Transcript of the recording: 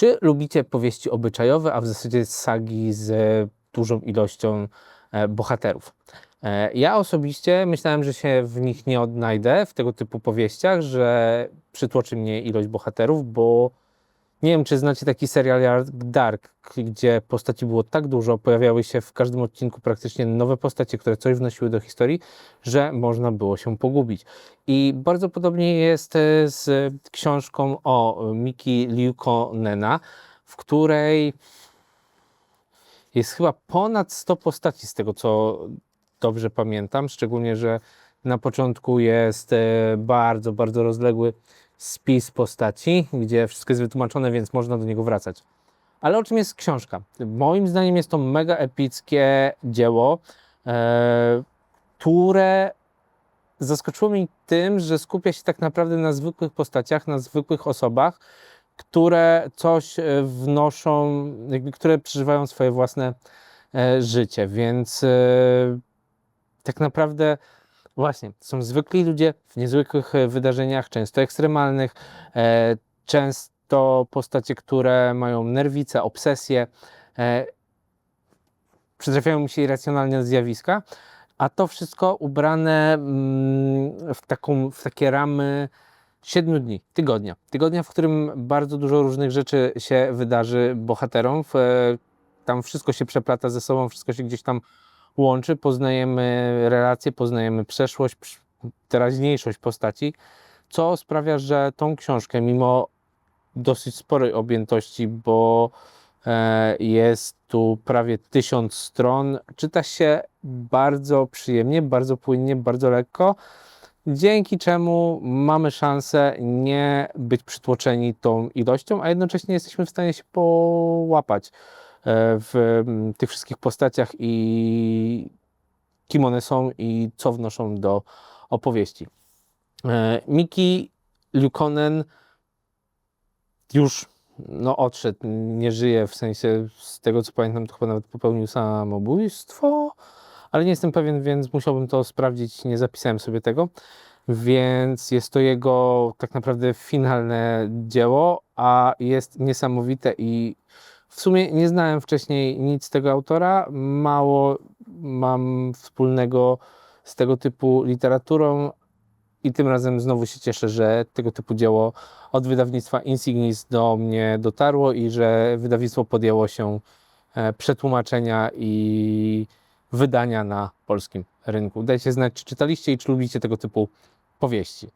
Czy lubicie powieści obyczajowe, a w zasadzie sagi z dużą ilością e, bohaterów? E, Ja osobiście myślałem, że się w nich nie odnajdę, w tego typu powieściach, że przytłoczy mnie ilość bohaterów, bo nie wiem, czy znacie taki serial Dark, gdzie postaci było tak dużo, pojawiały się w każdym odcinku praktycznie nowe postacie, które coś wnosiły do historii, że można było się pogubić. I bardzo podobnie jest e, z książką o Miki Liukonena, w której jest chyba ponad 100 postaci z tego, co dobrze pamiętam, szczególnie, że na początku jest e, bardzo, bardzo rozległy spis postaci, gdzie wszystko jest wytłumaczone, więc można do niego wracać. Ale o czym jest książka? Moim zdaniem jest to mega epickie dzieło, e, które zaskoczyło mnie tym, że skupia się tak naprawdę na zwykłych postaciach, na zwykłych osobach, które coś e, wnoszą, jakby, które przeżywają swoje własne e, życie, więc e, tak naprawdę właśnie są zwykli ludzie w niezwykłych e, wydarzeniach, często ekstremalnych, e, często postacie, które mają nerwice, obsesje, e, przytrafiają mi się irracjonalne zjawiska, a to wszystko ubrane mm, w, taką, w takie ramy siedmiu dni, tygodnia. Tygodnia, w którym bardzo dużo różnych rzeczy się wydarzy bohaterom. E, tam wszystko się przeplata ze sobą, wszystko się gdzieś tam łączy. Poznajemy relacje, poznajemy przeszłość, teraźniejszość postaci, co sprawia, że tą książkę, mimo dosyć sporej objętości, bo e, jest tu prawie tysiąc stron, czyta się bardzo przyjemnie, bardzo płynnie, bardzo lekko dzięki czemu mamy szansę nie być przytłoczeni tą ilością, a jednocześnie jesteśmy w stanie się połapać w mm, tych wszystkich postaciach i kim one są i co wnoszą do opowieści. E, Miki Lukonen już no, odszedł, nie żyje, w sensie z tego co pamiętam, to chyba nawet popełnił samobójstwo, ale nie jestem pewien, więc musiałbym to sprawdzić, nie zapisałem sobie tego. Więc jest to jego tak naprawdę finalne dzieło, a jest niesamowite i w sumie nie znałem wcześniej nic tego autora. Mało mam wspólnego z tego typu literaturą i tym razem znowu się cieszę, że tego typu dzieło od wydawnictwa Insignis do mnie dotarło i że wydawnictwo podjęło się e, przetłumaczenia i wydania na polskim rynku. Dajcie znać, czy czytaliście i czy lubicie tego typu powieści.